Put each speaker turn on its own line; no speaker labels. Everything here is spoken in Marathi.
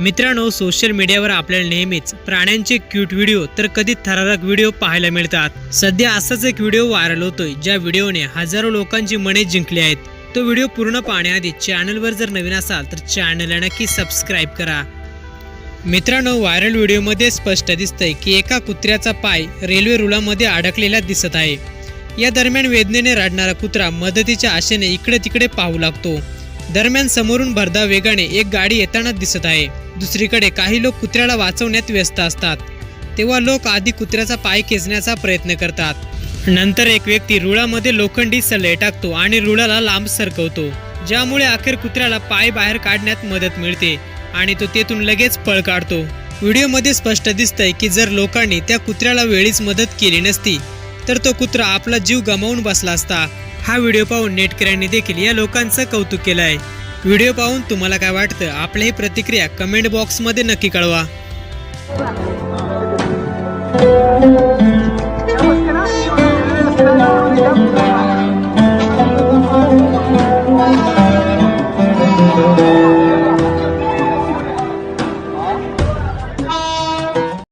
मित्रांनो सोशल मीडियावर आपल्याला नेहमीच प्राण्यांचे क्यूट व्हिडिओ तर कधी थरारक व्हिडिओ पाहायला मिळतात. सध्या असाच एक व्हिडिओ व्हायरल होतोय ज्या व्हिडिओने हजारो लोकांची मने जिंकली आहेत. तो व्हिडिओ पूर्ण पाहण्याआधी चॅनलवर जर नवीन असाल तर चॅनलला नक्की सबस्क्राईब करा. मित्रांनो व्हायरल व्हिडिओमध्ये स्पष्ट दिसतंय की एका कुत्र्याचा पाय रेल्वे रुळामध्ये अडकलेला दिसत आहे. या दरम्यान वेदनेने रडणारा कुत्रा मदतीच्या आशेने इकडे तिकडे पाहू लागतो. दरम्यान समोरून भरधाव वेगाने एक गाडी येताना दिसत आहे. दुसरीकडे काही लोक कुत्र्याला वाचवण्यात व्यस्त असतात. तेव्हा लोक आधी कुत्र्याचा पाय खेचण्याचा प्रयत्न करतात. नंतर एक व्यक्ती रुळामध्ये लोखंडी सल्ले टाकतो आणि रुळाला लांब सरकवतो ज्यामुळे अखेर कुत्र्याला पाय बाहेर काढण्यात मदत मिळते आणि तो तेथून लगेच पळ काढतो. व्हिडिओमध्ये स्पष्ट दिसतंय की जर लोकांनी त्या कुत्र्याला वेळीच मदत केली नसती तर तो कुत्रा आपला जीव गमावून बसला असता. हा व्हिडिओ पाहून नेटकऱ्यांनी देखील या लोकांचं कौतुक केलं आहे व्हिडिओ पाहून तुम्हाला काय वाटतं? आपल्या ही प्रतिक्रिया कमेंट बॉक्समध्ये नक्की कळवा. Thank you.